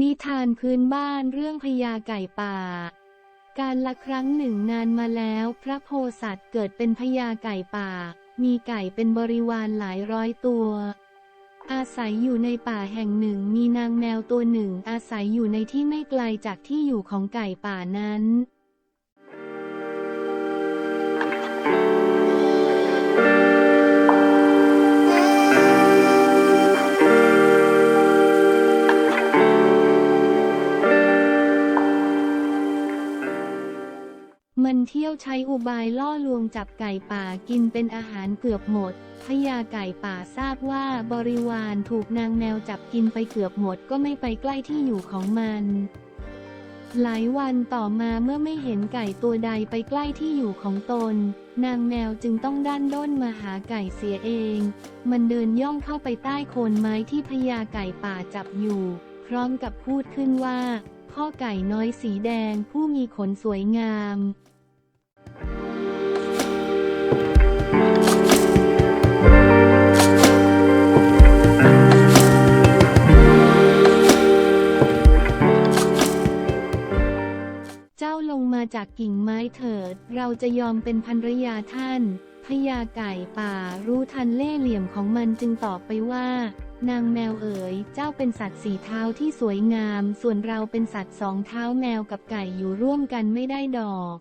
นิทานพื้นบ้านเรื่องพญาไก่ป่า การละครั้งหนึ่งนานมาแล้ว พระโพสัตว์เกิดเป็นพญาไก่ป่า มีไก่เป็นบริวารหลายร้อยตัว อาศัยอยู่ในป่าแห่งหนึ่งมีนางแมวตัวหนึ่งอาศัยอยู่ในที่ไม่ไกลจากที่อยู่ของไก่ป่านั้น มันเที่ยวใช้อุบายล่อลวงจับไก่ป่ากินเป็นอาหารเกือบหมด พญาไก่ป่าทราบว่าบริวารถูกนางแมวจับกินไปเกือบหมดก็ไม่ไปใกล้ที่อยู่ของมัน หลายวันต่อมาเมื่อไม่เห็นไก่ตัวใดไปใกล้ที่อยู่ของตน นางแมวจึงต้องด้านด้นมาหาไก่เสียเอง มันเดินย่องเข้าไปใต้โคนไม้ที่พญาไก่ป่าจับอยู่ พร้อมกับพูดขึ้นว่าพ่อไก่น้อยสีแดงผู้มีขนสวยงาม จากกิ่งไม้เถิด เราจะยอมเป็นภรรยาท่านพญาไก่ป่ารู้ทันเล่เหลี่ยมของมันจึงตอบไปว่า นางแมวเอ๋ย เจ้าเป็นสัตว์สี่เท้าที่สวยงาม ส่วนเราเป็นสัตว์สองเท้าแมวกับไก่อยู่ร่วมกันไม่ได้ดอก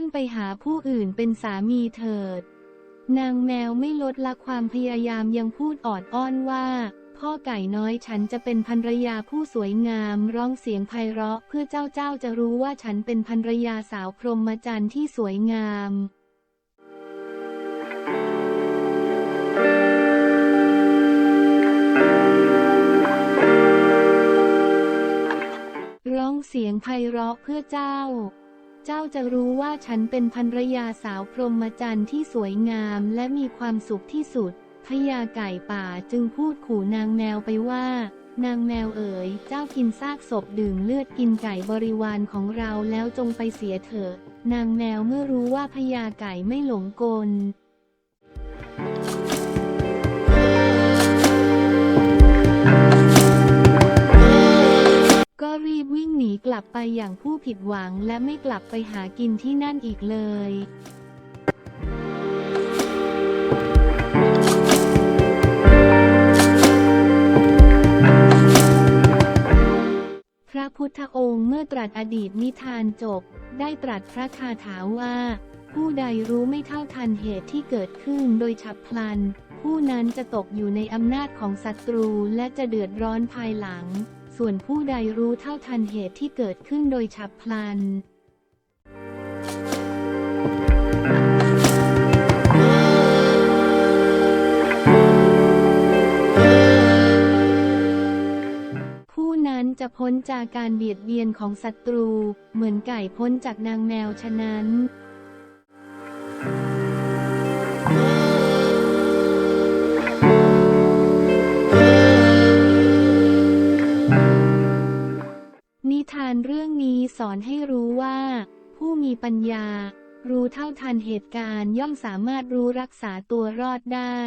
านไปหาผู้อื่นเป็นสามีเถิด นางแมวไม่ลดละความพยายามยังพูดออดอ้อนว่า พ่อไก่น้อยฉันจะเป็นภรรยาผู้สวยงาม ร้องเสียงไพเราะเพื่อเจ้าเจ้าจะรู้ว่าฉันเป็นภรรยาสาวพรหมจรรย์ที่สวยงามร้องเสียงไพเราะเพื่อเจ้า เจ้าจะรู้ว่าฉันเป็นภรรยาสาวพรหมจรรย์ที่สวยงามและมีความสุขที่สุดพญาไก่ป่าจึงพูดขู่นางแมวไปว่า นางแมวเอ๋ย เจ้ากินซากศพดื่มเลือดกินไก่บริวารของเราแล้วจงไปเสียเถิดนางแมวเมื่อรู้ว่าพญาไก่ไม่หลงกลก็รีบวิ่ง นีกลับไปอย่างผู้ผิดหวังและไม่กลับไปหากินที่นั่นอีกเลยพระพุทธองค์เมื่อตรัสอดีตนิทานจบ ได้ตรัสพระคาถาว่า ผู้ใดรู้ไม่เท่าทันเหตุที่เกิดขึ้นโดยฉับพลัน ผู้นั้นจะตกอยู่ในอำนาจของศัตรูและจะเดือดร้อนภายหลัง ส่วนผู้ใดรู้เท่าทันเหตุที่เกิดขึ้นโดยฉับพลันผู้นั้นจะพ้นจากการเบียดเบียนของศัตรู เหมือนไก่พ้นจากนางแมวฉะนั้น อนให้รู้ว่า ผู้มีปัญญา รู้เท่าทันเหตุการณ์ย่อมสามารถรู้รักษาตัวรอดได้